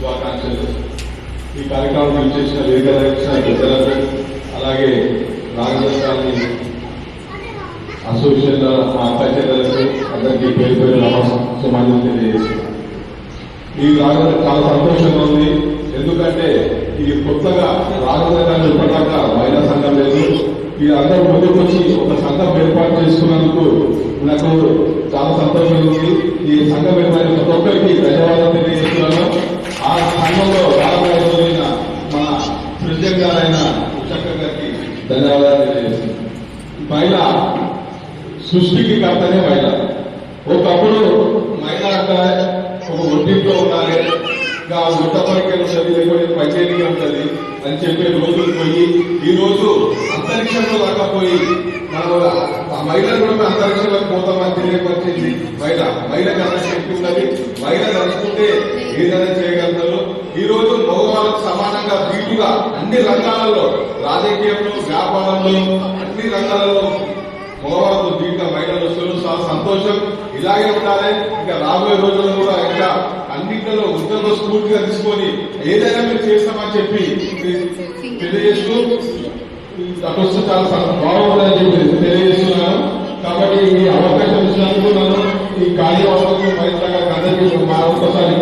శుభాకాంక్షలు. ఈ కార్యక్రమం చేసిన వివిధ పెద్దలకు అలాగే రాగదర్శాన్ని అసోసియేషన్ మా అందరికీ పేరు పేరు సమాజం తెలియజేస్తున్నారు ఈ రాగద చాలా సంతోషంగా ఉంది. ఎందుకంటే ఇది కొత్తగా రాగదర్శాన్ని ఇప్పటిదాకా మహిళా సంఘం లేదు. ఇది అందరూ ముందుకు వచ్చి ఒక సంఘం ఏర్పాటు చేసుకున్నందుకు నాకు చాలా సంతోషంగా ఉంది. ఈ సంఘం ఏర్పాటు ప్రతి ఒక్కరికి ధన్యవాదాలు తెలియజేస్తున్నాను ఆ సంఘంలో రాగదర్శన మన ప్రెసిడెంట్ గారైన ఉషక్క గారికి ధన్యవాదాలు తెలియజేస్తున్నాను. మహిళ సృష్టికి కర్తనే మహిళ. ఒకప్పుడు మహిళ అంటే ఒక ఒడ్డింట్లో ఉండాలి. ఇంకా గుట్ట పైకి ఉంటుంది లేకపోతే ఉంటుంది అని చెప్పే రోజులు పోయి ఈ రోజు అంతరిక్షంలో రాకపోయి మనం ఆ మహిళలు కూడా అంతరిక్షంలోకి పోతామని తెలియపరిచింది మహిళ. మహిళకు అంత శక్తి ఉన్నది మహిళ నడుచుకుంటే ఏదైనా చేయగలుగుతారు. ఈ రోజు మగవాళ్ళకు కూడా అన్ని రంగాలలో రాజకీయంలో వ్యాపారంలో అన్ని రంగాలలో మగవాళ్ళతో దీంట్లో మహిళలు వస్తున్నారు చాలా సంతోషం ఇలాగే ఉండాలి. ఇంకా రాబోయే రోజుల్లో కూడా ఇంకా అన్నింటిలో ఉద్యోగ స్ఫూర్తిగా తీసుకొని ఏదైనా మీరు చేస్తామని చెప్పి తెలియజేస్తూ తపస్సు చాలా సం- బాగుంటుందని చెప్పి తెలియజేస్తున్నాను. కాబట్టి ఈ అవకాశం ఇచ్చినందుకు నన్ను ఈ కార్యవర్గం మరింతగా కథ మా ఒక్కసారి